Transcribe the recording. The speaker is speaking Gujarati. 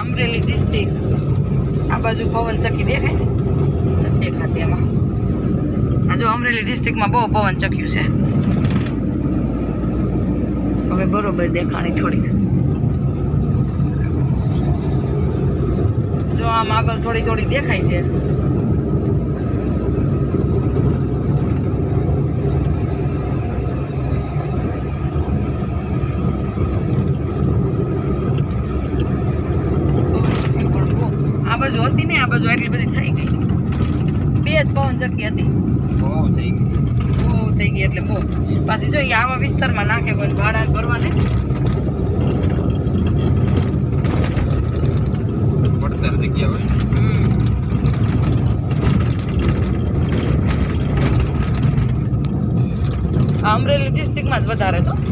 અમરેલી ડિસ્ટ્રિક્ટ આ બાજુ પવનચક્કી દેખાય છે? દેખાતી એમાં હજુ અમરેલી ડિસ્ટ્રિક્ટમાં બહુ પવનચક્યું છે. હવે બરોબર દેખાણી થોડીક. જો આમ આગળ થોડી થોડી દેખાય છે. બાજુ હતી ને આ બાજુ એટલી બધી થઈ ગઈ. બે જ પવન ચક્કી હતી. બહુ થઈ ગઈ. બહુ થઈ ગઈ એટલે બહુ. પાછી જો આવા વિસ્તારમાં નાખે કોઈ ભાડા ભરવાને. પડતર જગ્યા હોય અમરેલી ડિસ્ટ્રિક્ટમાં જ વધારે છે.